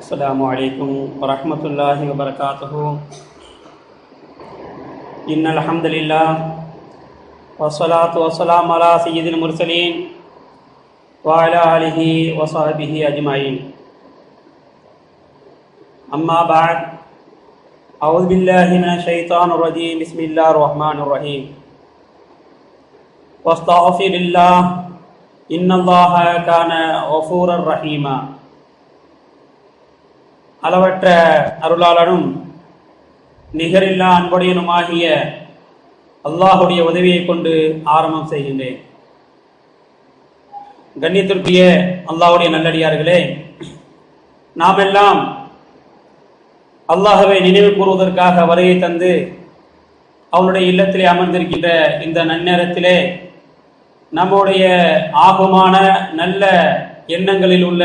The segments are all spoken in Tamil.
السلام علیکم ورحمۃ اللہ وبرکاتہ ان الحمد للہ وسلاۃ وسلام علیہ سید المرسلین وعلیٰ علیہ وصحب اجمعین اما بعد اعوذ باللہ من الشیطان الرجیم بسم اللہ الرحمن الرحیم واستغفر اللہ ان اللہ کان غفور الرحیمہ அளவற்ற அருளாளனும் நிகரில்லா அன்புடையனுமாகிய அல்லாஹுடைய உதவியை கொண்டு ஆரம்பம் செய்கின்றேன். கண்ணியத்திற்குரிய அல்லாஹுடைய நல்லடியார்களே நாம் எல்லாம் அல்லாஹவை நினைவு கூறுவதற்காக வருகை தந்து அவனுடைய இல்லத்திலே அமர்ந்திருக்கின்ற இந்த நன்னேரத்திலே நம்முடைய ஆகுமான நல்ல எண்ணங்களில் உள்ள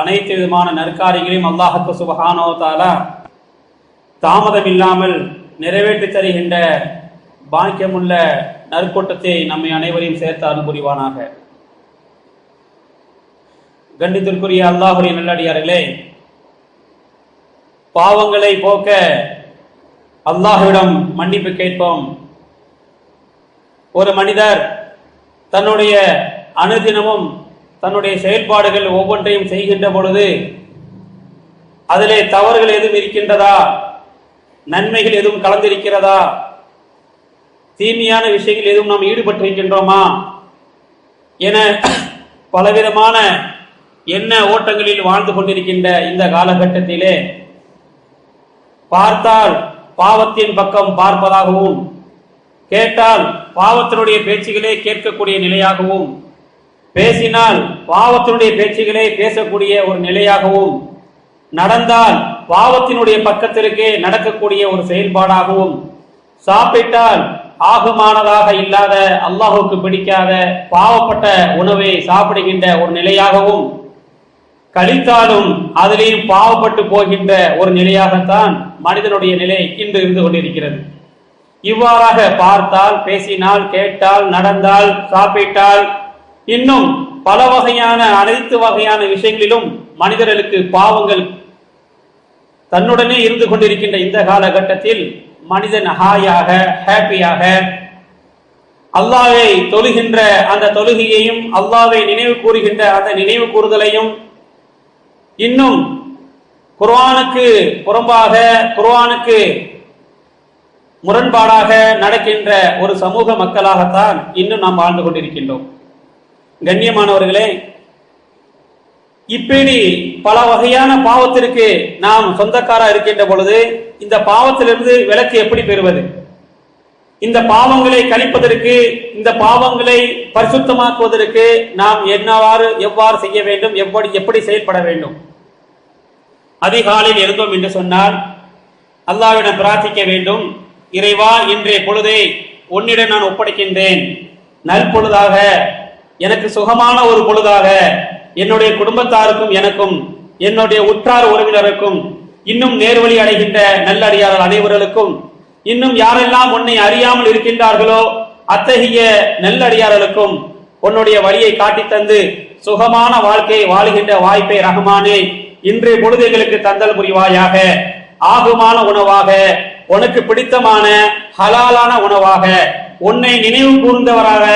அனைத்து விதமான நற்காரியங்களையும் அல்லாஹுக்கு சுபஹானோ தாலா தாமதம் இல்லாமல் நிறைவேற்றி தருகின்ற பாக்கியமுள்ள நற்கூட்டத்தை நம்மை அனைவரையும் சேர்த்து அருள் புரிவானாக. கண்டித்திற்குரிய அல்லாஹுடைய நல்லடியார்களே பாவங்களை போக்க அல்லாஹுவிடம் மன்னிப்பு கேட்போம். ஒரு மனிதர் தன்னுடைய அனுதினமும் தன்னுடைய செயல்பாடுகள் ஒவ்வொன்றையும் செய்கின்ற பொழுது அதிலே தவறுகள் எதுவும் இருக்கின்றதா? நன்மைகள் எதுவும் கலந்திருக்கிறதா? தீமையான விஷயங்கள் எதுவும் நாம் ஈடுபட்டிருக்கின்றோமா? என பலவிதமான என்ன ஓட்டங்களில் வாழ்ந்து கொண்டிருக்கின்ற இந்த காலகட்டத்திலே பார்த்தால் பாவத்தின் பக்கம் பார்ப்பதாகவும் கேட்டால் பாவத்தினுடைய பேச்சுகளே கேட்கக்கூடிய நிலையாகவும் பேசினால் பாவத்தினுடைய பேச்சுகளே பேசக்கூடிய ஒரு நிலையாகவும் நடந்தால் பாவத்தினுடைய பக்கத்திற்கே நடக்கக்கூடிய ஒரு செயல்பாடாகவும் சாப்பிட்டால் ஆகுமானதாக இல்லாத அல்லாஹுக்கு பிடிக்காத பாவப்பட்ட உணவை சாப்பிடுகின்ற ஒரு நிலையாகவும் கழித்தாலும் அதிலேயும் பாவப்பட்டு போகின்ற ஒரு நிலையாகத்தான் மனிதனுடைய நிலை இன்று இருந்து கொண்டிருக்கிறது. இவ்வாறாக பார்த்தால் பேசினால் கேட்டால் நடந்தால் சாப்பிட்டால் இன்னும் பல வகையான அனைத்து வகையான விஷயங்களிலும் மனிதர்களுக்கு பாவங்கள் தன்னுடனே இருந்து கொண்டிருக்கின்ற இந்த காலகட்டத்தில் மனிதன் ஹாயாக ஹாப்பியாக அல்லாவை தொழுகின்ற அந்த தொழுகையையும் அல்லாவை நினைவு கூறுகின்ற அந்த நினைவு கூறுதலையும் இன்னும் குர்வானுக்கு புறம்பாக குர்ஆனுக்கு முரண்பாடாக நடக்கின்ற ஒரு சமூக மக்களாகத்தான் இன்னும் நாம் வாழ்ந்து கொண்டிருக்கின்றோம். கண்ணியமானவர்களே இப்படி பல வகையான பாவத்திற்கு நாம் சொந்தக்காரா இருக்கின்ற பொழுது இந்த பாவத்திலிருந்து விலக்கு எப்படி பெறுவது? இந்த பாவங்களை கழிப்பதற்கு இந்த பாவங்களை பரிசுத்தமாக்குவதற்கு நாம் என்னவாறு எவ்வாறு செய்ய வேண்டும் எப்படி எப்படி செயல்பட வேண்டும்? அதிகாலையில் இருந்தோம் என்று சொன்னால் அல்லாவிடம் பிரார்த்திக்க வேண்டும் இறைவா இன்றைய பொழுதை உன்னிடம் நான் ஒப்படைக்கின்றேன். நற்பொழுதாக எனக்கு சுகமான ஒரு பொழுதாக என்னுடைய குடும்பத்தாருக்கும் எனக்கும் என்னுடைய உற்றார் உறவினருக்கும் இன்னும் நேர்வழி அடைகின்ற நல்லடியார்கள் அனைவர்களுக்கும் இன்னும் யாரெல்லாம் உன்னை அறியாமல் இருக்கின்றார்களோ அத்தகைய நல்லடியார்களுக்கும் உன்னுடைய வழியை காட்டித் தந்து சுகமான வாழ்க்கையை வாழுகின்ற வாய்ப்பை ரஹமானே இன்றைய பொழுதுகளுக்கு தந்தல் புரிவாயாக. ஆகுமான உணவாக உனக்கு பிடித்தமான ஹலாலான உணவாக உன்னை நினைவு கூர்ந்தவராக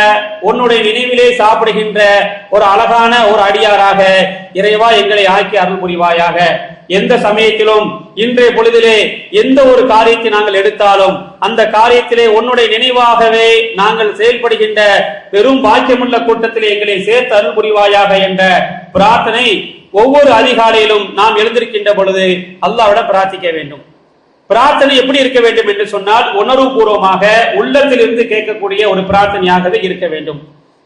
உன்னுடைய நினைவிலே சாப்பிடுகின்ற ஒரு அழகான ஒரு அடியாராக இறைவா எங்களை ஆக்கி அருள் புரிவாயாக. எந்த சமயத்திலும் இன்றைய பொழுதிலே எந்த ஒரு காரியத்தை நாங்கள் எடுத்தாலும் அந்த காரியத்திலே உன்னுடைய நினைவாகவே நாங்கள் செயல்படுகின்ற பெரும் பாக்கியமுள்ள கூட்டத்திலே எங்களை சேர்த்து அருள் புரிவாயாக என்ற பிரார்த்தனை ஒவ்வொரு அதிகாலையிலும் நாம் எழுந்திருக்கின்ற பொழுது அல்லாவிடம் பிரார்த்திக்க வேண்டும். பிரார்த்தனை எப்படி இருக்க வேண்டும் என்று சொன்னால் உணர்வுபூர்வமாக உள்ளத்திலிருந்து கேட்கக்கூடிய ஒரு பிரார்த்தனையாகவே இருக்க வேண்டும்.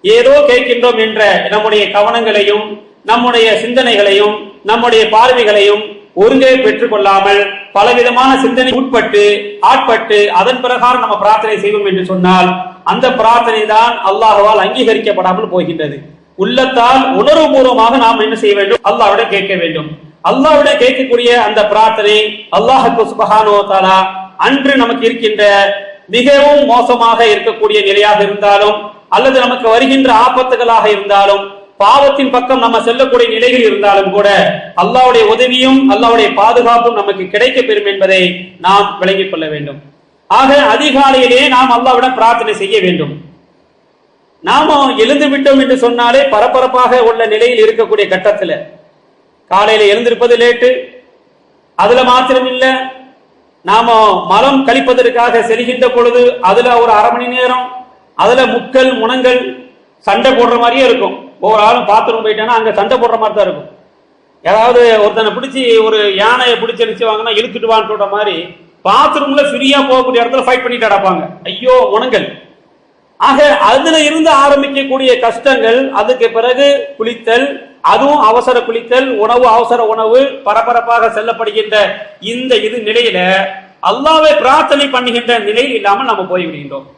ஏதோ கேட்கின்றோம் என்ற நம்முடைய கவனங்களையும் நம்முடைய சிந்தனைகளையும் நம்முடைய பார்வைகளையும் ஒருங்கே பெற்றுக் கொள்ளாமல் பலவிதமான சிந்தனை உட்பட்டு ஆட்பட்டு அதன் பிரகாரம் நம்ம பிரார்த்தனை செய்வோம் என்று சொன்னால் அந்த பிரார்த்தனை தான் அல்லாஹுவால் அங்கீகரிக்கப்படாமல் போகின்றது. உள்ளத்தால் உணர்வுபூர்வமாக நாம் என்ன செய்ய வேண்டும்? அல்லாஹ்விடம் கேட்க வேண்டும். அல்லாவிட கேட்கக்கூடிய அந்த பிரார்த்தனை அல்லாஹுக்கு சுபஹானோ தாலா அன்று நமக்கு இருக்கின்ற மிகவும் மோசமாக இருக்கக்கூடிய நிலையாக இருந்தாலும் அல்லது நமக்கு வருகின்ற ஆபத்துகளாக இருந்தாலும் பாவத்தின் பக்கம் நம்ம செல்லக்கூடிய நிலைகள் இருந்தாலும் கூட அல்லாவுடைய உதவியும் அல்லாவுடைய பாதுகாப்பும் நமக்கு கிடைக்க பெறும் என்பதை நாம் விளங்கிக் கொள்ள வேண்டும். ஆக அதிகாலையிலே நாம் அல்லாவிடம் பிரார்த்தனை செய்ய வேண்டும். நாம எழுந்து விட்டோம் என்று சொன்னாலே பரபரப்பாக உள்ள நிலையில் இருக்கக்கூடிய கட்டத்தில் காலையில எழுந்திருப்பது லேட்டு. அதுல மாத்திரம் இல்ல நாம மலம் கழிப்பதற்காக செல்கின்ற பொழுது அதுல ஒரு அரை மணி நேரம் அதுல முக்கள் முனங்கள் சண்டை போடுற மாதிரியே இருக்கும். ஒவ்வொரு ஆளும் பாத்ரூம் போயிட்டேன்னா அங்க சண்டை போடுற மாதிரி தான் இருக்கும். ஏதாவது ஒருத்தனை பிடிச்சி ஒரு யானையை பிடிச்சி அடிச்சு வாங்கினா இழுத்துட்டு வான்னு சொல்ற மாதிரி பாத்ரூம்ல ஃப்ரீயா போகக்கூடிய இடத்துல ஃபைட் பண்ணிட்டு அடப்பாங்க ஐயோ முனங்கள். ஆக அதுல இருந்து ஆரம்பிக்கக்கூடிய கஷ்டங்கள் அதுக்கு பிறகு குளித்தல் அதுவும் அவசர குளித்தல் உணவு அவசர உணவு பரபரப்பாக செல்லப்படுகின்ற இந்த இது நிலையில அல்லாவை பிரார்த்தனை பண்ணுகின்ற நிலையில் இல்லாமல் நம்ம போய்விடுகின்றோம்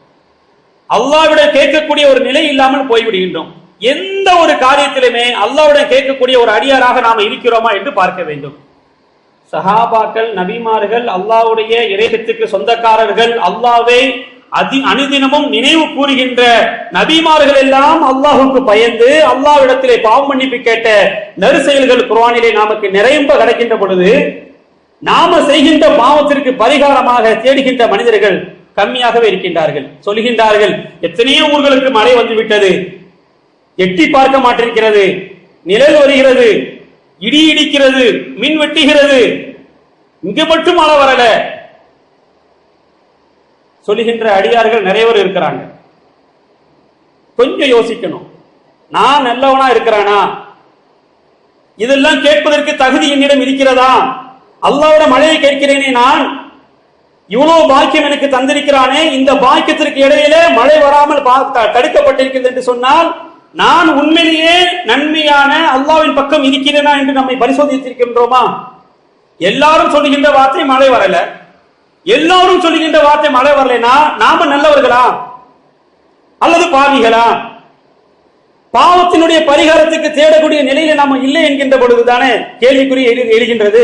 அல்லாவிட கேட்கக்கூடிய ஒரு நிலை இல்லாமல் போய்விடுகின்றோம் எந்த ஒரு காரியத்திலுமே அல்லாவிடம் கேட்கக்கூடிய ஒரு அடியாராக நாம் இருக்கிறோமா என்று பார்க்க வேண்டும். சஹாபாக்கள் நபிமார்கள் அல்லாவுடைய இறைகத்துக்கு சொந்தக்காரர்கள் அல்லாவை அதி அனுதினமும் நினைவு கூறுகின்ற நபிமார்கள் எல்லாம் அல்லாஹுக்கு பயந்து அல்லாவிடத்திலே பாவம் மன்னிப்பு கேட்ட நெருசெயல்கள் குரானிலே நமக்கு நிறைம்ப கிடைக்கின்ற பொழுது நாம செய்கின்ற பாவத்திற்கு பரிகாரமாக தேடுகின்ற மனிதர்கள் கம்மியாகவே இருக்கின்றார்கள். சொல்கின்றார்கள் எத்தனையோ ஊர்களுக்கு மழை வந்து விட்டது எட்டி பார்க்க மாட்டிருக்கிறது நிழல் வருகிறது இடி இடிக்கிறது மின் வெட்டுகிறது இங்கு மட்டும் மழை வரல. சொல்லுகின்ற அடியார்கள் நிறைய பேர் இருக்கிறாங்க. கொஞ்சம் யோசிக்கணும். நான் நல்லவனா இருக்கிறானா? இதெல்லாம் கேட்பதற்கு தகுதி என்னிடம் இருக்கிறதா? அல்லாவோட மழையை கேட்கிறேனே நான். இவ்வளவு பாக்கியம் எனக்கு தந்திருக்கிறானே. இந்த பாக்கியத்திற்கு இடையிலே மழை வராமல் பா- தடுக்கப்பட்டிருக்கிறது என்று சொன்னால் நான் உண்மையிலேயே நன்மையான அல்லாவின் பக்கம் இருக்கிறேனா என்று நம்மை பரிசோதித்திருக்கின்றோமா? எல்லாரும் சொல்லுகின்ற வார்த்தை மழை வரல. எல்லாரும் சொல்லுகின்ற வார்த்தை மழை வரலைன்னா நாம நல்லவர்களா? அல்லது பாவிகளா? பாவத்தினுடைய பரிகாரத்துக்கு தேடக்கூடிய நிலையில நாம இல்லை என்கின்ற பொழுதுதானே கேள்விக்குறி எழுகின்றது.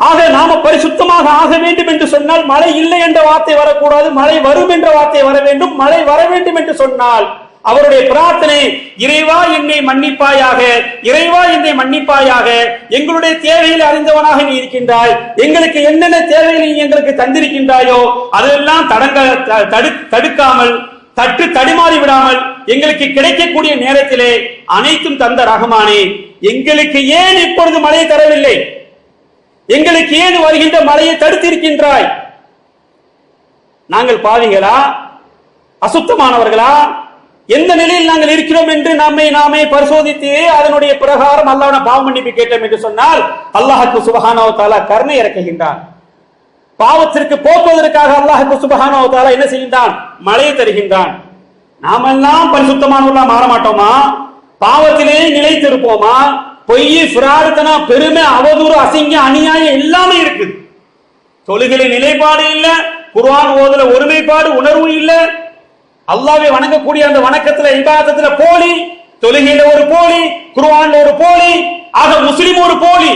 ஆக நாம பரிசுத்தமாக ஆக வேண்டும் என்று சொன்னால் மழை இல்லை என்ற வார்த்தை வரக்கூடாது மழை வரும் என்ற வார்த்தை வர வேண்டும் மழை வர வேண்டும் என்று சொன்னால் அவருடைய பிரார்த்தனை இறைவா என்னை மன்னிப்பாயாக இறைவா என்னை மன்னிப்பாயாக எங்களுடைய தேவையில் அறிந்தவனாக நீ இருக்கின்றாய் எங்களுக்கு என்னென்ன தேவைகள் நீ எங்களுக்கு தந்திருக்கின்றாயோ அதெல்லாம் தடங்க த- தடு- தடுக்காமல் தட்டு தடுமாறி விடாமல் எங்களுக்கு கிடைக்கக்கூடிய நேரத்திலே அனைத்தும் தந்த ரஹமானே எங்களுக்கு ஏன் இப்பொழுது மழை தரவில்லை? எங்களுக்கு ஏன் வருகின்ற மழையை தடுத்திருக்கின்றாய்? நாங்கள் பாவிகளா? அசுத்தமானவர்களா? எந்த நிலையில் நாங்கள் இருக்கிறோம் என்று நம்மை நாமே பரிசோதித்து அதனுடைய பிரகாரம் அல்லாஹ்விடம் பாவ மன்னிப்பு கேட்டோம் என்று சொன்னால் அல்லாஹுக்கு சுபஹானஹு தாலா கருணை இறக்குகின்றான். பாவத்திற்கு போக்குவதற்காக அல்லாஹுக்கு சுபஹானஹு தாலா என்ன செய்கின்றான்? மழையை தருகின்றான். நாமெல்லாம் பரிசுத்தமானவர்களா மாற மாட்டோமா? பாவத்திலே நிலைத்திருப்போமா? பொய் பிரார்த்தனா பெருமை அவதூறு அசிங்கம் அநியாயம் எல்லாமே இருக்குது. தொழுகிற நிலைப்பாடு இல்லை குருவான் ஓதுல ஒருமைப்பாடு உணர்வு இல்லை அல்லாவை வணங்கக்கூடிய அந்த வணக்கத்துல இபாதத்துல போலி தொழுகையில ஒரு போலி குருவான்ல ஒரு போலி ஆக முஸ்லிம் ஒரு போலி.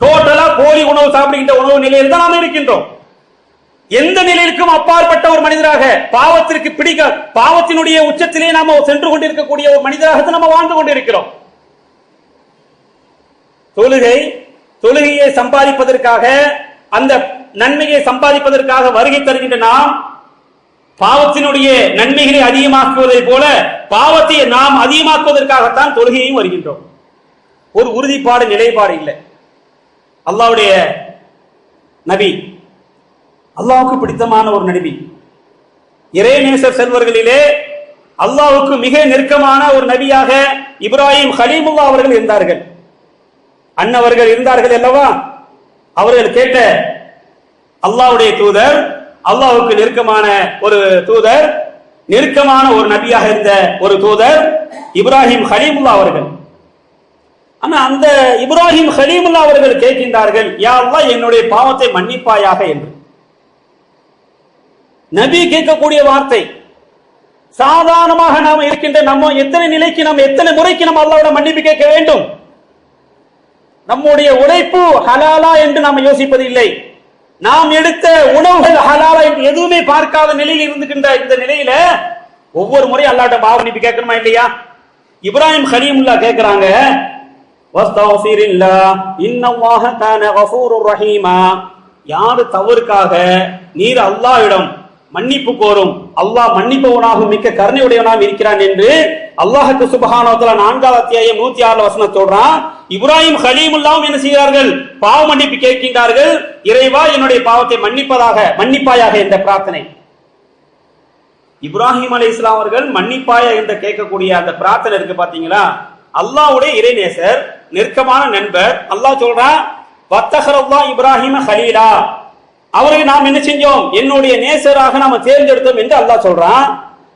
டோட்டலா போலி உணவு சாப்பிடுகின்ற உணவு நிலையில் தான் நாம் இருக்கின்றோம். எந்த நிலையிற்கும் அப்பாற்பட்ட ஒரு மனிதராக பாவத்திற்கு பிடிக்க பாவத்தினுடைய உச்சத்திலே நாம சென்று கொண்டிருக்கக்கூடிய ஒரு மனிதராக நம்ம வாழ்ந்து கொண்டிருக்கிறோம். தொழுகை தொழுகையை சம்பாதிப்பதற்காக அந்த நன்மையை சம்பாதிப்பதற்காக வருகை தருகின்ற நாம் பாவத்தினுடைய நன்மைகளை அதிகமாக்குவதை போல பாவத்தை நாம் அதிகமாக்குவதற்காகத்தான் தொழுகையும் வருகின்றோம். ஒரு உறுதிப்பாடு நிலைப்பாடு இல்லை. அல்லாவுடைய நபி அல்லாவுக்கு பிடித்தமான ஒரு நபி. இறைநேசர் செல்வர்களிலே அல்லாவுக்கு மிக நெருக்கமான ஒரு நபியாக இப்ராஹிம் ஹலீமுல்லா அவர்கள் இருந்தார்கள். அன்னவர்கள் இருந்தார்கள் அல்லவா? அவர்கள் கேட்ட அல்லாஹ்வுடைய தூதர் அல்லாஹுக்கு நெருக்கமான ஒரு தூதர் நெருக்கமான ஒரு நபியாக இருந்த ஒரு தூதர் இப்ராஹிம் ஹலீமுல்லா அவர்கள். ஆனா அந்த இப்ராஹிம் ஹலீமுல்லா அவர்கள் கேட்கின்றார்கள் யா என்னுடைய பாவத்தை மன்னிப்பாயாக என்று. நபி கேட்கக்கூடிய வார்த்தை சாதாரணமாக நாம் இருக்கின்ற நம்ம எத்தனை நிலைக்கு நம்ம எத்தனை முறைக்கு நம்ம அல்லாவோட மன்னிப்பு கேட்க வேண்டும்? நம்முடைய உழைப்பு ஹலாலா என்று நாம் யோசிப்பது இல்லை நாம் எடுத்த உணவுகள் ஹலாலா என்று எதுவுமே பார்க்காத நிலையில் இருந்துகின்ற இந்த நிலையில ஒவ்வொரு முறையும் அல்லாட்ட பாவனிப்பு கேட்கணுமா இல்லையா? இப்ராஹிம் ஹலீமுல்லா கேட்கிறாங்க ரஹீமா. யாரு தவறுக்காக நீர் அல்லாஹ்விடம் மன்னிப்பு கோரும் அல்லாஹ் மன்னிப்பவனாகவும் மிக்க கருணையுடையவனாகவும் இருக்கிறான் என்று அல்லாஹுக்கு சுபஹானவத்தல நான்காவது அத்தியாயம் நூத்தி ஆறுல வசனம் சொல்றான். இப்ராஹிம் ஹலீமுல்லாவும் என்ன செய்கிறார்கள்? பாவ மன்னிப்பு கேட்கின்றார்கள். இறைவா என்னுடைய பாவத்தை மன்னிப்பதாக மன்னிப்பாயாக என்ற பிரார்த்தனை. இப்ராஹிம் அலி இஸ்லாம் அவர்கள் மன்னிப்பாயா என்று கேட்கக்கூடிய அந்த பிரார்த்தனை இருக்கு பாத்தீங்களா? அல்லாஹ்வுடைய இறைநேசர் நெருக்கமான நண்பர். அல்லாஹ் சொல்றான் வத்தஹரல்லா இப்ராஹிம ஹலீலா. அவருக்கு நாம் என்ன செஞ்சோம்? என்னுடைய நேசராக நாம தேர்ந்தெடுத்தோம் என்று அல்லாஹ் சொல்றான்.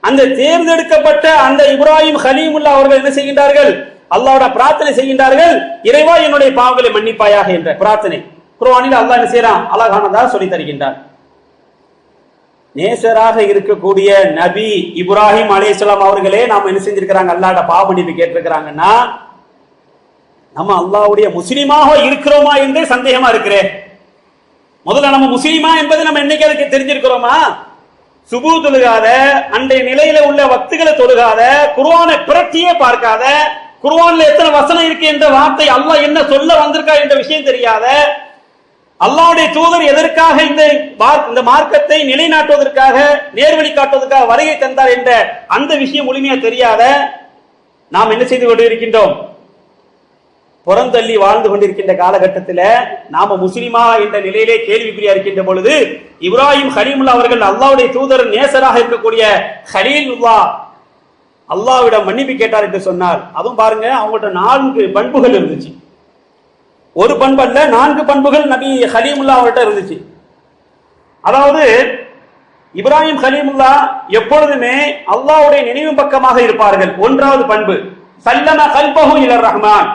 அந்த தேர்ந்தெடுக்கப்பட்ட அந்த இப்ராஹிம் ஹலீமுல்லா அவர்கள் என்ன செய்கின்றார்கள்? அல்லாவோட பிரார்த்தனை செய்கின்றார்கள். இறைவா என்னுடைய பாவங்களை மன்னிப்பாயாக என்ற பிரார்த்தனை. குர்ஆனில் அல்லாஹ் என்ன செய்யறான்? அழகானதாக சொல்லி தருகின்றார் நேசராக இருக்கக்கூடிய நபி இப்ராஹிம் அலேஸ்லாம் அவர்களே நாம என்ன செஞ்சிருக்கிறாங்க? அல்லாட பாவ மன்னிப்பு கேட்டிருக்கிறாங்கன்னா நம்ம அல்லாவுடைய முஸ்லீமாக இருக்கிறோமா என்று சந்தேகமா இருக்கிறேன் முதல்ல நம்ம முஸ்லீமா என்பது நம்ம என்னைக்கு அதுக்கு தெரிஞ்சிருக்கிறோமா? சுபு தொழுகாத அன்றைய நிலையில உள்ள வத்துகளை தொழுகாத குருவான பிரட்டியே பார்க்காத குர்ஆன்ல எத்தனை வசனம் இருக்கு என்ற வார்த்தை அல்லாஹ் என்ன சொல்ல வந்திருக்கா என்ற விஷயம் தெரியாத அல்லாவுடைய தூதர் எதற்காக இந்த மார்க்- இந்த மார்க்கத்தை நிலைநாட்டுவதற்காக நேர்வழி காட்டுவதற்காக வருகை தந்தார் என்ற அந்த விஷயம் முழுமையா தெரியாத நாம் என்ன செய்து கொண்டிருக்கின்றோம்? புறந்தள்ளி வாழ்ந்து கொண்டிருக்கின்ற காலகட்டத்தில் நாம முஸ்லிமா என்ற நிலையிலே கேள்விக்குறியா இருக்கின்ற பொழுது இப்ராஹிம் ஹலீமுல்லா அவர்கள் அல்லாவுடைய தூதர் நேசராக இருக்கக்கூடிய ஹலீல் அல்லாவிடம் மன்னிப்பு கேட்டார் என்று சொன்னார். அதுவும் பாருங்க அவங்கள்ட்ட நான்கு பண்புகள் இருந்துச்சு. ஒரு பண்பு அல்ல நான்கு பண்புகள் நபி ஹலீமுல்லா அவர்கிட்ட இருந்துச்சு. அதாவது இப்ராஹிம் ஹலீமுல்லா எப்பொழுதுமே அல்லாஹ்வுடைய நினைவு பக்கமாக இருப்பார்கள். ஒன்றாவது பண்பு சல்லம கல்பகும் இலர் ரஹ்மான்.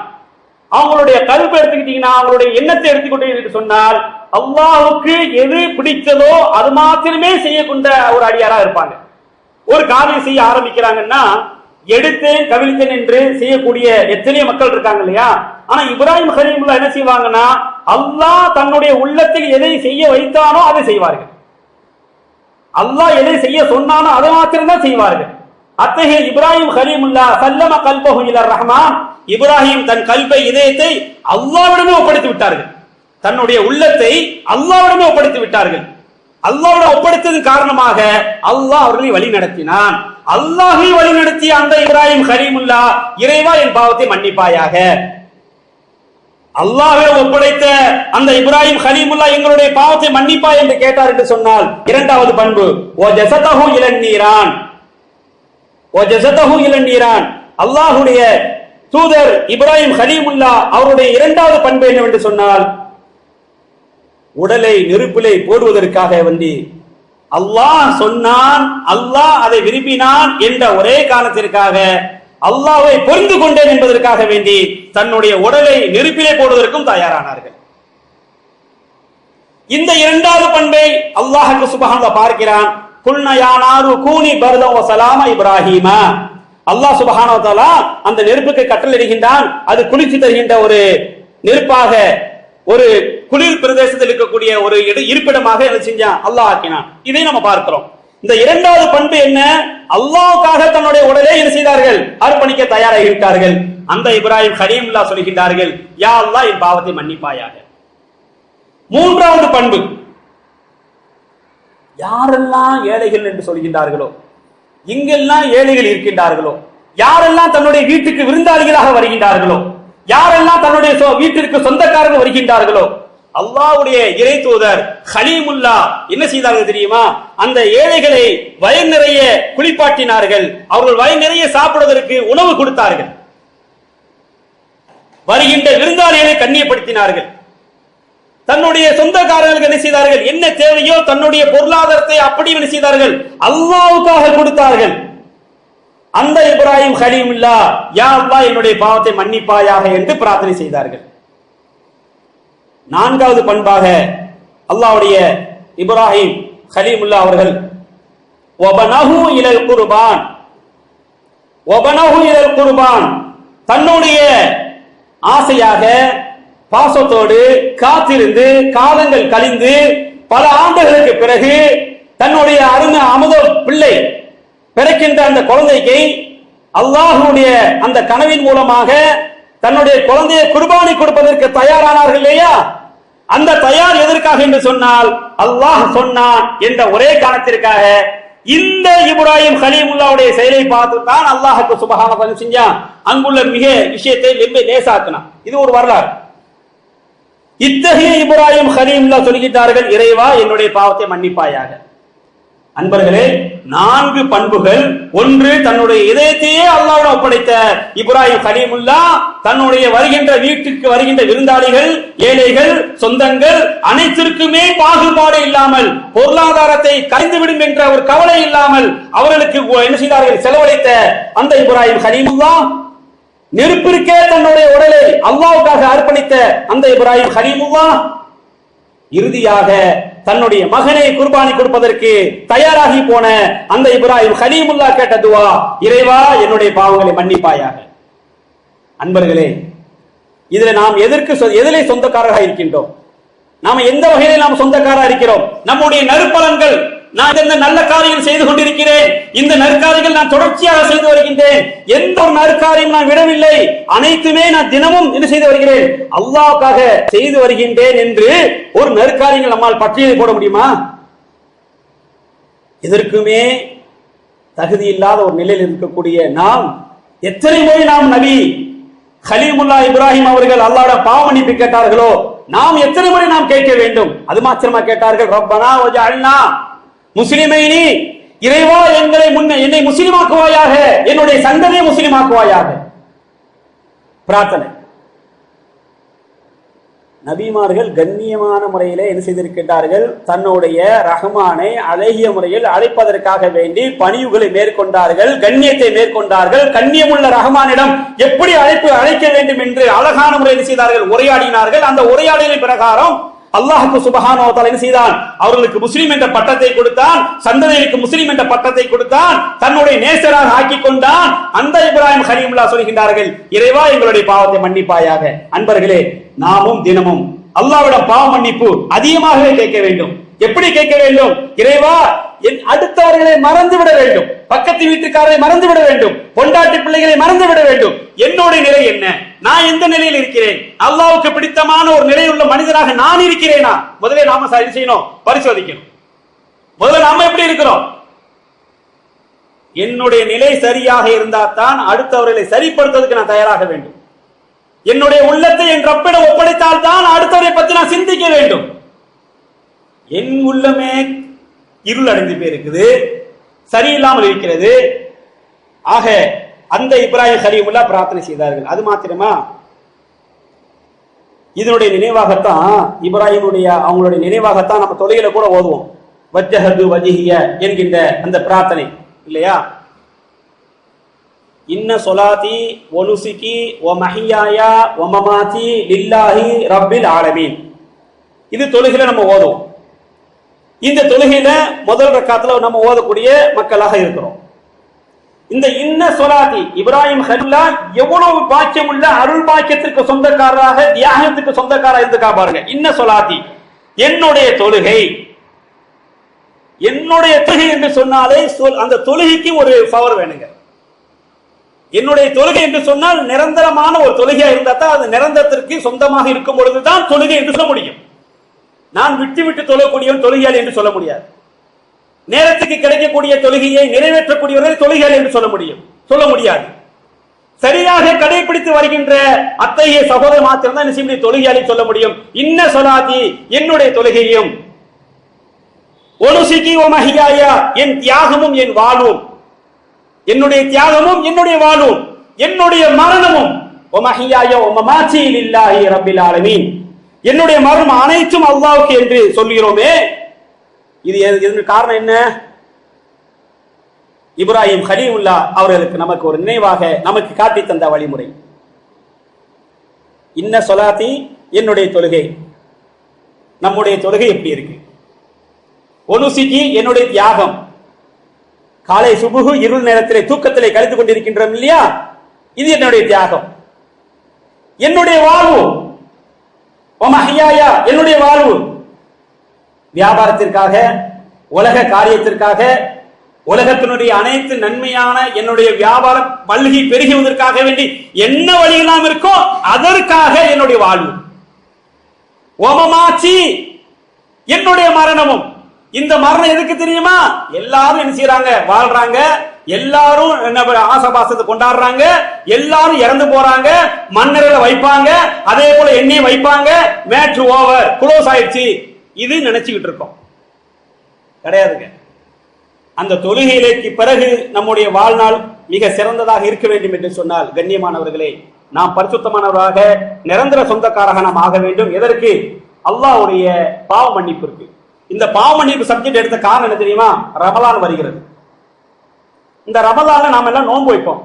அவங்களுடைய கல்பு எடுத்துக்கிட்டீங்கன்னா அவங்களுடைய எண்ணத்தை எடுத்துக்கிட்டீங்க சொன்னால் அல்லாவுக்கு எது பிடித்ததோ அது மாத்திரமே செய்யக்கொண்ட ஒரு அடியாரா இருப்பாங்க. ஒரு காரியம் செய்ய ஆரம்பிக்கிறாங்கன்னா எடுத்தேன் கவிழ்த்தேன் என்று செய்யக்கூடிய எத்தனையோ மக்கள் இருக்காங்க இல்லையா? ஆனா இப்ராஹிம் ஹலீமுல்லா என்ன செய்வாங்கன்னா அல்லாஹ் தன்னுடைய உள்ளத்தில் எதை செய்ய வைத்தானோ அதை செய்வார்கள். அல்லாஹ் எதை செய்ய சொன்னானோ அதை மாத்திரம்தான் செய்வார்கள். அத்தகைய இப்ராஹிம் ஹலீமுல்லா சல்லம கல்பஹு இலர் ரஹ்மான் இப்ராஹிம் தன் கல்பை இதயத்தை அல்லாவிடமே ஒப்படைத்து விட்டார்கள். தன்னுடைய உள்ளத்தை அல்லாவிடமே ஒப்படைத்து விட்டார்கள். அல்லாவோட ஒப்படைத்ததன் காரணமாக அல்லாஹ் அவர்களை வழி நடத்தினான். அல்லாஹை வழி நடத்திய அந்த இப்ராஹிம் ஹரீமுல்லா இறைவா என் பாவத்தை மன்னிப்பாயாக. அல்லாஹை ஒப்படைத்த அந்த இப்ராஹிம் ஹலீமுல்லா எங்களுடைய பாவத்தை மன்னிப்பா என்று கேட்டார் என்று சொன்னால் இரண்டாவது பண்பு ஓ ஜசதஹு இளநீரான் ஓ ஜசதஹு இளநீரான் அல்லாஹுடைய தூதர் இப்ராஹிம் ஹலீமுல்லா அவருடைய இரண்டாவது பண்பு என்னவென்று சொன்னால் உடலை நெருப்பிலை போடுவதற்காக வந்து அல்லாஹ் சொன்னான் அல்லாஹ் அதை விரும்பினான் என்ற ஒரே காரணத்திற்காக அல்லாவை பொருந்து கொண்டேன் என்பதற்காக வேண்டி தன்னுடைய உடலை நெருப்பிலே போடுவதற்கும் தயாரானார்கள். இந்த இரண்டாவது பண்பை அல்லாஹுக்கு சுபஹான பார்க்கிறான். குல்னயானாரு கூனி பர்தம் சலாம இப்ராஹிமா. அல்லாஹ் சுபஹானவத்தாலா அந்த நெருப்புக்கு கட்டளிடுகின்றான் அது குளிர்ச்சி தருகின்ற ஒரு நெருப்பாக ஒரு குளிர் பிரதேசத்தில் இருக்கக்கூடிய ஒரு இருப்பிடமாக என்ன செஞ்சான் அல்லாஹ் ஆக்கினான். இதை நம்ம பார்க்கிறோம். இந்த இரண்டாவது பண்பு என்ன? அல்லாவுக்காக தன்னுடைய உடலை என்ன செய்தார்கள்? அர்ப்பணிக்க தயாராக இருக்கார்கள் அந்த இப்ராஹிம் ஹரீம்லா சொல்கின்றார்கள் யா அல்லா என் பாவத்தை மன்னிப்பாயாக. மூன்றாவது பண்பு யாரெல்லாம் ஏழைகள் என்று சொல்கின்றார்களோ எங்கெல்லாம் ஏழைகள் இருக்கின்றார்களோ யாரெல்லாம் தன்னுடைய வீட்டுக்கு விருந்தாளிகளாக வருகின்றார்களோ யாரெல்லாம் தன்னுடைய சொ- வீட்டிற்கு சொந்தக்காரர்கள் வருகின்றார்களோ அல்லாவுடைய இறை தூதர் ஹலீமுல்லா என்ன செய்தார்கள் தெரியுமா? அந்த ஏழைகளை வயல் நிறைய குளிப்பாட்டினார்கள். அவர்கள் வயல் நிறைய சாப்பிடுவதற்கு உணவு கொடுத்தார்கள். வருகின்ற விருந்தாளிகளை கண்ணியப்படுத்தினார்கள். தன்னுடைய சொந்தக்காரர்களுக்கு என்ன செய்தார்கள்? என்ன தேவையோ தன்னுடைய பொருளாதாரத்தை அப்படி என்ன செய்தார்கள்? அல்லாவுக்காக கொடுத்தார்கள். அந்த இப்ராஹிம் ஹலீமுல்லா யா அல்லா என்னுடைய பாவத்தை மன்னிப்பாயாக என்று பிரார்த்தனை செய்தார்கள். நான்காவது பண்பாக அல்லாஹ்வுடைய இப்ராஹிம் ஹலீமுல்லா அவர்கள் ஒபனஹு இலல் குர்பான் ஒபனஹு இலல் குர்பான் தன்னுடைய ஆசையாக பாசத்தோடு காத்திருந்து காலங்கள் கழிந்து பல ஆண்டுகளுக்கு பிறகு தன்னுடைய அருமை அமுத பிள்ளை பிறக்கின்ற அந்த குழந்தைக்கு அல்லாஹ்வுடைய அந்த கனவின் மூலமாக தன்னுடைய குழந்தையை குர்பானி கொடுப்பதற்கு தயாரானார்கள் இல்லையா? அந்த தயார் எதற்காக என்று சொன்னால் அல்லாஹ் சொன்னான் என்ற ஒரே காரணத்திற்காக இந்த இப்ராஹிம் ஹலீமுல்லாவுடைய செயலை பார்த்து தான் அல்லாஹுக்கு சுபஹான செஞ்சான். அங்குள்ள மிக விஷயத்தை ரொம்ப லேசாக்கினான். இது ஒரு வரலாறு. இத்தகைய இப்ராஹிம் ஹலீம்லா சொல்கின்றார்கள் இறைவா என்னுடைய பாவத்தை மன்னிப்பாயாக. அன்பர்களே நான்கு பண்புகள். ஒன்று தன்னுடைய இதயத்தையே அல்லாவிட ஒப்படைத்த இப்ராஹிம் கலீமுல்லா தன்னுடைய வருகின்ற வீட்டுக்கு வருகின்ற விருந்தாளிகள் ஏழைகள் சொந்தங்கள் அனைத்திற்குமே பாகுபாடு இல்லாமல் பொருளாதாரத்தை கரைந்துவிடும் என்ற ஒரு கவலை இல்லாமல் அவர்களுக்கு என்ன செய்தார்கள்? செலவழித்த அந்த இப்ராஹிம் கலீமுல்லா நெருப்பிற்கே தன்னுடைய உடலை அல்லாவுக்காக அர்ப்பணித்த அந்த இப்ராஹிம் கலீமுல்லா இறுதியாக தன்னுடைய மகனை குர்பானி கொடுப்பதற்கு தயாராகி போன அந்த இப்ராஹிம் ஹலீமுல்லா கேட்ட துவா இறைவா என்னுடைய பாவங்களை மன்னிப்பாயாக. அன்பர்களே இதுல நாம் எதற்கு சொ- எதிலே சொந்தக்காரராக இருக்கின்றோம்? நாம எந்த வகையில நாம் சொந்தக்காரா இருக்கிறோம்? நம்முடைய நற்பலன்கள் நான் இந்த நல்ல காரியம் செய்து கொண்டிருக்கிறேன். இந்த நற்காரியங்கள் நான் தொடர்ச்சியாக செய்து வருகின்றேன். எந்த ஒரு நற்காரியம் நான் விடவில்லை. அனைத்துமே நான் தினமும் என்ன செய்து வருகிறேன். அல்லாவுக்காக செய்து வருகின்றேன் என்று ஒரு நற்காரியங்கள் நம்மால் பட்டியலை போட முடியுமா? இதற்குமே தகுதி இல்லாத ஒரு நிலையில் இருக்கக்கூடிய நாம் எத்தனை முறை நாம் நபி ஹலீமுல்லா இப்ராஹிம் அவர்கள் அல்லாட பாவ மன்னிப்பு கேட்டார்களோ நாம் எத்தனை முறை நாம் கேட்க வேண்டும்? அது மாத்திரமா கேட்டார்கள் ரப்பனா அண்ணா முஸ்லிமைனி இறைவா எங்களை முன்ன என்னை முஸ்லிமாக்குவாயாக என்னுடைய சந்ததியை முஸ்லிமாக்குவாயாக. பிரார்த்தனை. நபிமார்கள் கண்ணியமான முறையிலே என்ன செய்திருக்கின்றார்கள்? தன்னுடைய ரஹ்மானை அழகிய முறையில் அழைப்பதற்காக வேண்டி பணிவுகளை மேற்கொண்டார்கள் கண்ணியத்தை மேற்கொண்டார்கள். கண்ணியமுள்ள ரஹ்மானிடம் எப்படி அழைப்பு அழைக்க வேண்டும் என்று அழகான முறையில் செய்தார்கள்? உரையாடினார்கள். அந்த உரையாடலின் பிரகாரம் அல்லாஹுக்கு சுபஹானோ என்ன செய்தான்? அவர்களுக்கு முஸ்லீம் என்ற பட்டத்தை கொடுத்தான் சந்ததிகளுக்கு முஸ்லீம் என்ற பட்டத்தை கொடுத்தான் தன்னுடைய நேசராக ஆக்கி கொண்டான். அந்த இப்ராஹிம் கலீமுல்லா சொல்கின்றார்கள் இறைவா எங்களுடைய பாவத்தை மன்னிப்பாயாக. அன்பர்களே நாமும் தினமும் அல்லாவிடம் பாவ மன்னிப்பு அதிகமாகவே கேட்க வேண்டும். எப்படி கேட்க வேண்டும்? இறைவா என் அடுத்தவர்களை மறந்து விட வேண்டும். பக்கத்து வீட்டுக்காரரை மறந்து விட வேண்டும். பொண்டாட்டி பிள்ளைகளை மறந்து விட வேண்டும். என்னுடைய நிலை என்ன? நான் எந்த நிலையில் இருக்கிறேன்? அல்லாவுக்கு பிடித்தமான ஒரு நிலையுள்ள மனிதனாக நான் இருக்கிறேனா? முதல்ல நாம சரி செய்யணும் பரிசோதிக்கணும். முதல்ல நாம எப்படி இருக்கிறோம்? என்னுடைய நிலை சரியாக இருந்தா தான் அடுத்தவர்களை சரிப்படுத்துவதற்கு நான் தயாராக வேண்டும். என்னுடைய உள்ளத்தை என் ரப்பிடம் ஒப்படைத்தால் தான் அடுத்தவரை பத்தி நான் சிந்திக்க வேண்டும். என் உள்ளமே இருள் அடைந்து போயிருக்குது சரியில்லாமல் இருக்கிறது. ஆக அந்த இப்ராஹிம் கலீமுல்லா பிரார்த்தனை செய்தார்கள். அது மாத்திரமா? இதனுடைய நினைவாகத்தான் இப்ராஹிமுடைய அவங்களுடைய நினைவாகத்தான் நம்ம தொழுகையில கூட ஓதுவோம். வஜ்ஜஹது வஜிஹிய என்கின்ற அந்த பிரார்த்தனை. இல்லையா? இன்ன சொலாதி ஒனுசிகி ஒ மஹியாயா ஒ மமாதி லில்லாஹி ரப்பில் ஆலமீன். இது தொழுகையில நம்ம ஓதுவோம். இந்த தொழுகையில முதல் ரக்காத்துல நம்ம ஓதக்கூடிய மக்களாக இருக்கிறோம். இந்த இன்ன சொலாதி இப்ராஹிம் ஹலுல்லா எவ்வளவு பாக்கியம் உள்ள அருள் பாக்கியத்திற்கு சொந்தக்காரராக தியாகத்துக்கு சொந்தக்காரா இருந்துக்கா பாருங்க. இன்ன சொலாதி என்னுடைய தொழுகை. என்னுடைய தொழுகை என்று சொன்னாலே சொல் அந்த தொழுகைக்கு ஒரு பவர் வேணுங்க. என்னுடைய தொழுகை என்று சொன்னால் நிரந்தரமான ஒரு தொழுகையா இருந்தா தான் அது நிரந்தரத்திற்கு சொந்தமாக இருக்கும் பொழுதுதான் தொழுகை என்று சொல்ல முடியும். நான் விட்டு விட்டு தொழக்கூடியவன் தொழுகையாளி என்று சொல்ல முடியாது. நேரத்துக்கு கிடைக்கக்கூடிய தொழுகையை நிறைவேற்றக்கூடியவர்கள் தொழுகையாளி என்று சொல்ல முடியும். சொல்ல முடியாது. சரியாக கடைபிடித்து வருகின்ற அத்தகைய சகோதர மாத்திரம் தான் என்ன முடியும் தொழுகையாளி சொல்ல முடியும். இன்ன சொலாதி என்னுடைய தொழுகையும். ஒனுசிக்கி ஒமஹியாயா என் தியாகமும் என் வாழ்வும் என்னுடைய தியாகமும் என்னுடைய வாழ்வும் என்னுடைய மரணமும் ஒமஹியாயா ஒமமாச்சி லில்லாஹி ரப்பில் ஆலமீன். என்னுடைய மரணம் அனைத்தும் அல்லாவுக்கு என்று சொல்கிறோமே இது இதற்கு காரணம் என்ன? இப்ராஹிம் ஹலீமுல்லா அவர்களுக்கு நமக்கு ஒரு நினைவாக நமக்கு காட்டி தந்த வழிமுறை. இன்ன சொலாத்தி என்னுடைய தொழுகை. நம்முடைய தொழுகை எப்படி இருக்கு? ஒனுசிக்கு என்னுடைய தியாகம். காலை சுபுகு இருள் நேரத்திலே தூக்கத்திலே கழித்துக் கொண்டிருக்கின்றோம் இல்லையா? இது என்னுடைய தியாகம். என்னுடைய வாழ்வு. என்னுடைய வாழ்வு. வியாபாரத்திற்காக உலக காரியத்திற்காக உலகத்தினுடைய அனைத்து நன்மையான என்னுடைய வியாபாரம் பல்கி பெருகுவதற்காக வேண்டி என்ன வழியெல்லாம் இருக்கோ அதற்காக என்னுடைய வாழ்வு. ஓமமாச்சி என்னுடைய மரணமும். இந்த மரணம் எதுக்கு தெரியுமா? எல்லாரும் என்ன செய்யறாங்க வாழ்றாங்க. எல்லாரும் என்ன ஆசபாசத்தை கொண்டாடுறாங்க. எல்லாரும் இறந்து போறாங்க. மன்னரை வைப்பாங்க. அதே போல எண்ணெயை வைப்பாங்க. Match over. குளோஸ் ஆயிடுச்சு. இது நினைச்சுக்கிட்டு இருக்கோம். கிடையாதுங்க. அந்த தொழுகையிலேக்கு பிறகு நம்முடைய வாழ்நாள் மிக சிறந்ததாக இருக்க வேண்டும் என்று சொன்னால் கண்ணியமானவர்களே நாம் பரிசுத்தமானவராக நிரந்தர சொந்தக்காரராக நாம் ஆக வேண்டும். எதற்கு? அல்லாவுடைய பாவ மன்னிப்பு இருக்கு. இந்த பாவ மன்னிப்பு சப்ஜெக்ட் எடுத்த காரணம் என்ன தெரியுமா? ரமலான் வருகிறது. இந்த ரமலான நாம எல்லாம் நோன்பு வைப்போம்.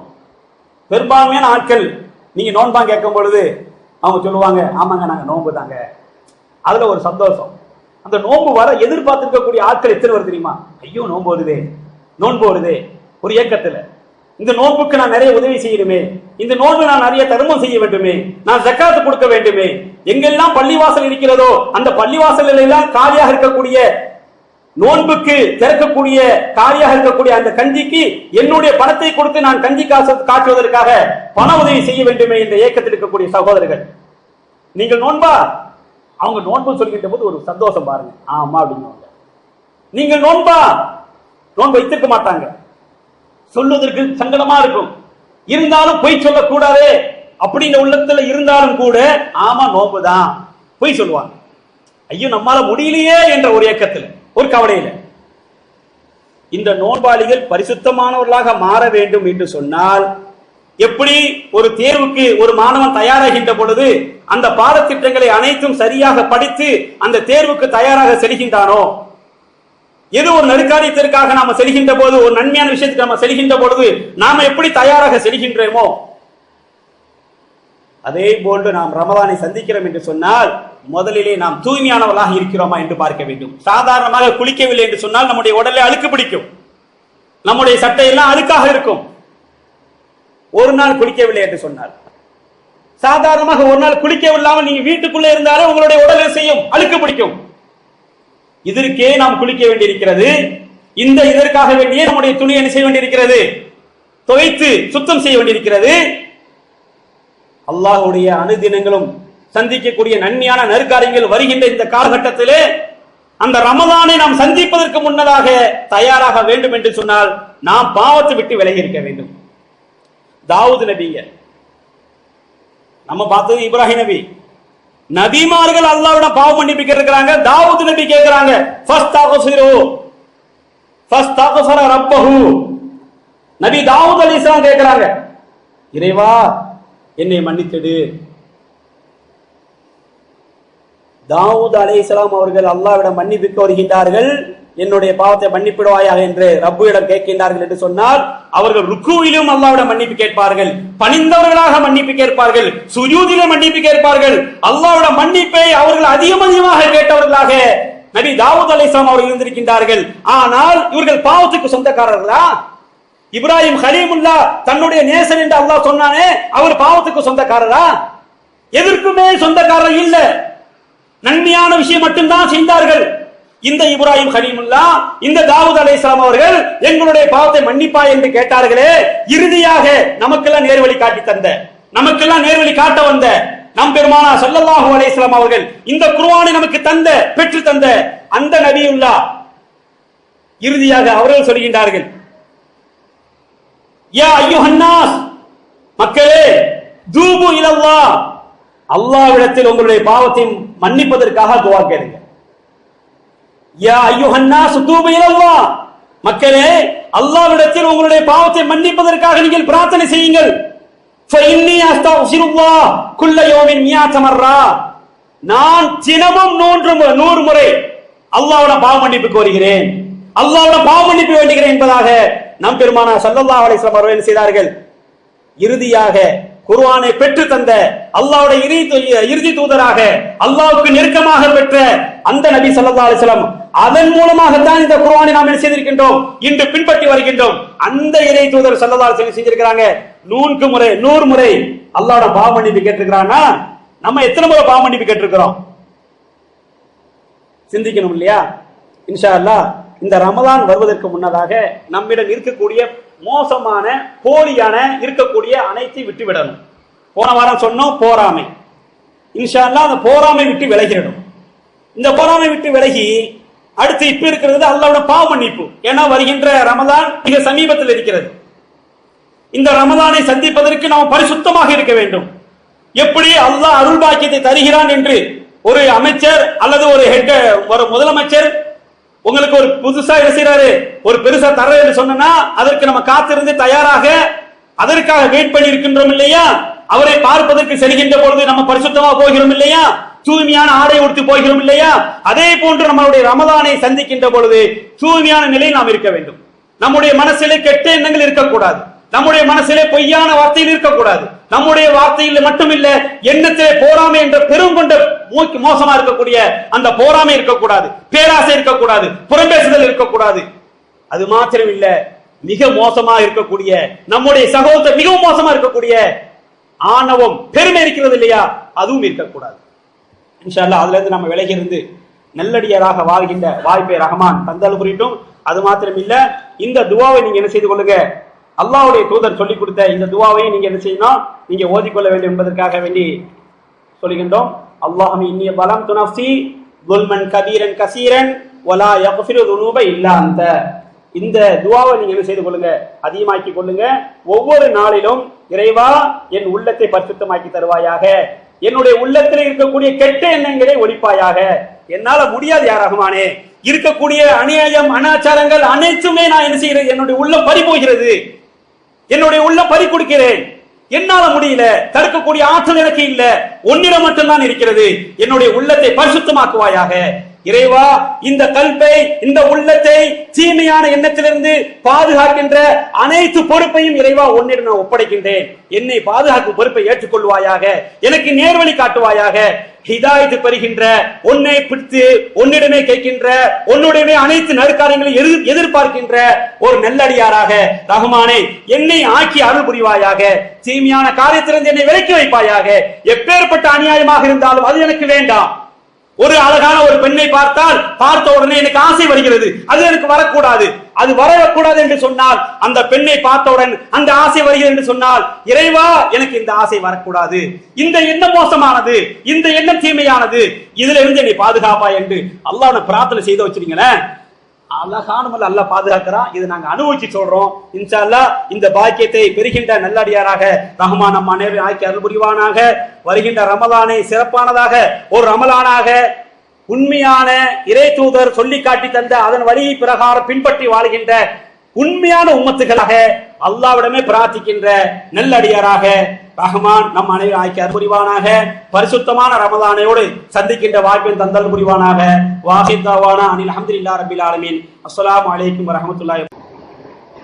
பெரும்பான்மையான ஆட்கள் நீங்க நோன்பா கேட்கும் பொழுது அவங்க சொல்லுவாங்க ஆமாங்க நாங்க நோன்பு தாங்க அதுல ஒரு சந்தோஷம். அந்த நோன்பு வர எதிர்பார்த்திருக்கக்கூடிய ஆட்கள் எத்தனை வருது தெரியுமா? ஐயோ நோன்பு வருதே. நோன்பு வருதே. ஒரு இயக்கத்துல. இந்த நோன்புக்கு நான் நிறைய உதவி செய்யணுமே. இந்த நோன்பு நான் நிறைய தர்மம் செய்ய வேண்டுமே. நான் ஜக்காத்து கொடுக்க வேண்டுமே. எங்கெல்லாம் பள்ளிவாசல் இருக்கிறதோ அந்த பள்ளிவாசல்கள் எல்லாம் காலியாக இருக்கக்கூடிய நோன்புக்கு திறக்கக்கூடிய காலியாக இருக்கக்கூடிய அந்த கஞ்சிக்கு என்னுடைய பணத்தை கொடுத்து நான் கஞ்சி காசு காட்டுவதற்காக பண உதவி செய்ய வேண்டுமே இந்த இயக்கத்தில் இருக்கக்கூடிய சகோதரர்கள். நீங்கள் நோன்பா? அவங்க நோன்பு சொல்லிக்கிட்ட போது ஒரு சந்தோஷம் பாருங்க. ஆமா அப்படின்னுவாங்க நீங்கள் நோன்பா? நோன்பு வைத்திருக்க மாட்டாங்க. சொல்லுவதற்கு சங்கடமா இருக்கும். இருந்தாலும் பொய் சொல்லக்கூடாதே. அப்படிங்கிற உள்ளத்துல இருந்தாலும் கூட ஆமா நோன்பு தான் பொய் சொல்லுவாங்க. ஐயோ நம்மால முடியலையே என்ற ஒரு ஏக்கத்தில் ஒரு கவலையில. இந்த நோன்பாளிகள் பரிசுத்தமானவர்களாக மாற வேண்டும் என்று சொன்னால் எப்படி ஒரு தேர்வுக்கு ஒரு மாணவன் தயாராகின்ற பொழுது அந்த பாடத்திட்டங்களை அனைத்தும் சரியாக படித்து அந்த தேர்வுக்கு தயாராக செல்கின்றானோ? எது ஒரு நெருக்காரியத்திற்காக நாம செல்கின்ற போது ஒரு நன்மையான விஷயத்துக்கு நாம செல்கின்ற பொழுது நாம எப்படி தயாராக செல்கின்றோமோ அதே போன்று நாம் ரமதானை சந்திக்கிறோம் என்று சொன்னால் முதலிலே நாம் தூய்மையானவர்களாக இருக்கிறோமா என்று பார்க்க வேண்டும். சாதாரணமாக குளிக்கவில்லை என்று சொன்னால் நம்முடைய உடலை அழுக்கு பிடிக்கும். நம்முடைய சட்டை எல்லாம் அழுக்காக இருக்கும். ஒரு நாள் குளிக்கவில்லை என்று சொன்னார். சாதாரணமாக ஒரு நாள் குளிக்கவில்லாமல் நீங்க வீட்டுக்குள்ளே இருந்தாலே உங்களுடைய உடல் செய்யும்? அழுக்கு பிடிக்கும். இதற்கே நாம் குளிக்க வேண்டியிருக்கிறது. இந்த இதற்காக வேண்டியே நம்முடைய துணி என்ன செய்ய வேண்டியிருக்கிறது? துவைத்து சுத்தம் செய்ய வேண்டியிருக்கிறது. அல்லாஹுடைய அனுதினங்களும் சந்திக்கக்கூடிய நன்மையான நெருக்காரியங்கள் வருகின்ற இந்த காலகட்டத்திலே அந்த ரமதானை நாம் சந்திப்பதற்கு முன்னதாக தயாராக வேண்டும் என்று சொன்னால் நாம் பாவத்தை விட்டு விலகி இருக்க வேண்டும். தாவூத் நபிங்க. நம்ம பார்த்தது இப்ராஹிம் நபி. நபிமார்கள் அல்லாவிடம் பாவ மன்னிப்பு கேட்கிறாங்க தாவூத் நபி கேட்கிறாங்க ஃபஸ்தக்ஃபிரு ஃபஸ்தக்ஃபர ரப்பஹு. நபி தாவூத் அலைஹிஸ்ஸலாம் கேட்கிறாங்க இறைவா என்னை மன்னித்தது தாவூத் இஸ்லாம் அவர்கள் அல்லாவிடம் மன்னிப்பு வருகின்றார்கள். என்னுடைய பாவத்தை மன்னிப்பிடுவாயாக என்று ரப்புவிடம் கேட்கின்றார்கள் என்று சொன்னால் அவர்கள் ருக்குவிலும் அல்லாஹ்விடம் மன்னிப்பு கேட்பார்கள். பணிந்தவர்களாக மன்னிப்பு கேட்பார்கள். சுயூதிலும் மன்னிப்பு கேட்பார்கள். அல்லாஹ்விடம் மன்னிப்பை அவர்கள் அதிகம் அதிகமாக கேட்டவர்களாக நபி தாவூத் அலைஹிஸ்ஸலாம் அவர்கள் இருந்திருக்கின்றார்கள். ஆனால் இவர்கள் பாவத்துக்கு சொந்தக்காரர்களா? இப்ராஹிம் ஹலீமுல்லா தன்னுடைய நேசன் என்று அல்லாஹ் சொன்னானே அவர் பாவத்துக்கு சொந்தக்காரரா? எதற்குமே சொந்தக்காரர் இல்லை. நன்மையான விஷயம் மட்டும்தான் செய்தார்கள். இந்த இப்ராஹிம் ஹலீமுல்லா இந்த தாவூத் அலைஹிஸ்ஸலாம் அவர்கள் எங்களுடைய பாவத்தை மன்னிப்பா என்று கேட்டார்களே இறுதியாக நமக்கெல்லாம் நேர்வழி காட்டி தந்த நமக்கெல்லாம் நேர்வழி காட்ட வந்த நம் பெருமானா சல்லல்லாஹு அலைஹி அவர்கள் இந்த குர்ஆனை நமக்கு தந்த பெற்று தந்த அந்த நபியுல்லா இறுதியாக அவர்கள் சொல்கின்றார்கள். யா ஐயுஹன்னாஸ் மக்களே தூபு இலல்லாஹ். அல்லாஹ்விடத்தில் உங்களுடைய பாவத்தையும் மன்னிப்பதற்காக துவா கேளுங்க. யா ஐயுஹன்னா சுத்தூபையிலல்லா மக்களே அல்லாவிடத்தில் உங்களுடைய பாவத்தை மன்னிப்பதற்காக நீங்கள் பிரார்த்தனை செய்யுங்கள். நான் தினமும் நூன்று நூறு முறை அல்லாவோட பாவ மன்னிப்பு கோருகிறேன். அல்லாவோட பாவ மன்னிப்பு வேண்டுகிறேன் என்பதாக நம் பெருமானா சல்லல்லா அலிஸ்லாம் அவர்கள் செய்தார்கள். இறுதியாக குர்ஆனை பெற்று தந்த அல்லாவுடைய இறுதி இறுதி தூதராக அல்லாவுக்கு நெருக்கமாக பெற்ற அந்த நபி சல்லா அலிஸ்லாம் அதன் மூலமாகத்தான் இந்த குர்ஆனை நாம் என்ன செய்திருக்கின்றோம்? இன்று பின்பற்றி வருகின்றோம். அந்த இறை தூதர் சல்லா அலிஸ்லாம் செஞ்சிருக்கிறாங்க. நூறு முறை நூறு முறை அல்லாவோட பாவமன்னிப்பு கேட்டிருக்கிறான்னா நம்ம எத்தனை முறை பாவமன்னிப்பு கேட்டிருக்கிறோம்? சிந்திக்கணும் இல்லையா? இன்ஷா அல்லாஹ் இந்த ரமதான் வருவதற்கு முன்னதாக நம்மிடம் இருக்கக்கூடிய மோசமான போலியான இருக்கக்கூடிய அனைத்தையும் விட்டு விடணும் போன வாரம் சொன்னோம் போராமை. இன்ஷா அந்த போராமை விட்டு விலகிடணும். இந்த போராமை விட்டு விலகி அடுத்து இப்ப இருக்கிறது அல்லாவோட பாவ மன்னிப்பு. ஏன்னா வருகின்ற ரமதான் மிக சமீபத்தில் இருக்கிறது. இந்த ரமதானை சந்திப்பதற்கு நாம் பரிசுத்தமாக இருக்க வேண்டும். எப்படி அல்லாஹ் அருள் பாக்கியத்தை தருகிறான் என்று ஒரு அமைச்சர் அல்லது ஒரு ஹெட் ஒரு முதலமைச்சர் உங்களுக்கு ஒரு புதுசா என்ன செய்றாரு? ஒரு பெருசா தர என்று சொன்னா அதற்கு நம்ம காத்திருந்து தயாராக அதற்காக வெயிட் பண்ணி இருக்கின்றோம் இல்லையா? அவரை பார்ப்பதற்கு செல்கின்ற பொழுது நம்ம பரிசுத்தமா போகிறோம் இல்லையா? தூய்மையான ஆடை உடுத்து போகிறோம் இல்லையா? அதே போன்று நம்மளுடைய ரமதானை சந்திக்கின்ற பொழுது தூய்மையான நிலையில் நாம் இருக்க வேண்டும். நம்முடைய மனசிலே கெட்ட எண்ணங்கள் இருக்கக்கூடாது. நம்முடைய மனசிலே பொய்யான வார்த்தையில் இருக்கக்கூடாது. நம்முடைய வார்த்தையில் மட்டுமில்ல எண்ணத்திலே போராமை என்ற பெரும் கொண்ட மோசமா இருக்கக்கூடிய அந்த போராமை இருக்கக்கூடாது. பேராசை இருக்கக்கூடாது புறம்பேசுதல் இருக்கக்கூடாது. அது மாத்திரம் இல்ல மிக மோசமா இருக்கக்கூடிய நம்முடைய சகோதரர் மிகவும் மோசமா இருக்கக்கூடிய ஆணவம் பெருமை இருக்கிறது இல்லையா? அதுவும் இருக்கக்கூடாது. இன்ஷா அல்லாஹ் அதுல இருந்து நம்ம விலகி இருந்து நல்லடியராக வாழ்கின்ற வாய்ப்பை ரஹமான் தந்தல் புரியட்டும். அது மாத்திரம் இல்ல இந்த துவாவை நீங்க என்ன செய்து கொள்ளுங்க? அல்லாவுடைய தூதர் சொல்லிக் கொடுத்த இந்த துவாவையும் நீங்க என்ன செய்யணும்? நீங்க ஓதிக்கொள்ள வேண்டும் என்பதற்காக வேண்டி சொல்லுகின்றோம். அல்லாஹும் இன்னிய பலம் துணப்சி துல்மன் கபீரன் கசீரன் ஒலா யக்ஃபிரு துனூப இல்லா அந்த. இந்த துவாவை நீங்க என்ன செய்து கொள்ளுங்க? அதிகமாக்கி கொள்ளுங்க. ஒவ்வொரு நாளிலும் இறைவா என் உள்ளத்தை பரிசுத்தமாக்கி தருவாயாக. என்னுடைய உள்ளத்தில் இருக்கக்கூடிய கெட்ட எண்ணங்களை ஒழிப்பாயாக. என்னால முடியாது யார் ரஹ்மானே. இருக்கக்கூடிய அநியாயம் அனாச்சாரங்கள் அனைத்துமே நான் என்ன செய்யறது? என்னுடைய உள்ளம் பறி போகிறது என்னுடைய உள்ள பறி கொடுக்கிறேன். என்னால முடியல. தடுக்கக்கூடிய ஆற்றல் எனக்கு இல்ல. ஒன்னிடம் மட்டும்தான் இருக்கிறது. என்னுடைய உள்ளத்தை பரிசுத்தமாக்குவாயாக. இறைவா இந்த கல்பை இந்த உள்ளத்தை தீமையான எண்ணத்திலிருந்து பாதுகாக்கின்ற அனைத்து பொறுப்பையும் இறைவா உன்னிடம் நான் ஒப்படைக்கின்றேன். என்னை பாதுகாக்கும் பொறுப்பை ஏற்றுக்கொள்வாயாக. எனக்கு நேர்வழி காட்டுவாயாக. ஹிதாயத்து பெறுகின்ற உன்னை பிடித்து உன்னிடமே கேட்கின்ற உன்னுடனே அனைத்து நற்காரியங்களை எதிர் எதிர்பார்க்கின்ற ஒரு நல்லடியாராக ரகுமானே என்னை ஆக்கி அருள் புரிவாயாக தீமையான காரியத்திலிருந்து என்னை விலக்கி வைப்பாயாக எப்பேற்பட்ட அநியாயமாக இருந்தாலும் அது எனக்கு வேண்டாம். ஒரு அழகான ஒரு பெண்ணை பார்த்தால் பார்த்த உடனே எனக்கு ஆசை வருகிறது. அது எனக்கு வரக்கூடாது. அது வரக்கூடாது என்று சொன்னால் அந்த பெண்ணை பார்த்தவுடன் அந்த ஆசை வருகிறது என்று சொன்னால் இறைவா எனக்கு இந்த ஆசை வரக்கூடாது. இந்த எண்ணம் மோசமானது இந்த எண்ணம் தீமையானது இதுல இருந்து என்னை பாதுகாப்பா என்று அல்லாஹ் பிரார்த்தனை செய்து வச்சிருங்களேன் அழகான முறையில் அல்லாஹ் பாதுகாக்கிறான். இதை நாங்க அனுபவிச்சு சொல்றோம். இன்ஷா அல்லாஹ் இந்த பாக்கியத்தை பெறுகின்ற நல்லடியாராக ரஹ்மான் நம் அனைவரும் ஆக்கி அருள் புரிவானாக வருகின்ற ரமலானை சிறப்பானதாக ஒரு ரமலானாக உண்மையான இறை தூதர் சொல்லி காட்டி தந்த அதன் வழி பிரகாரம் பின்பற்றி வாழ்கின்ற உண்மையான உம்மத்துகளாக அல்லாவிடமே பிரார்த்திக்கின்ற நெல்லடியாராக ரஹ்மான் நம் அனைவரும் ஆய்க்கார் புரிவானாக. பரிசுத்தமான ரமதானையோடு சந்திக்கின்ற வாய்ப்பின் தந்தல் புரிவானாக. வாஹித்தாவானா அனில் அஹமதுல்லா ரபில் ஆலமீன். அஸ்லாம் வலைக்கம் வரஹ்மத்துல்லாஹி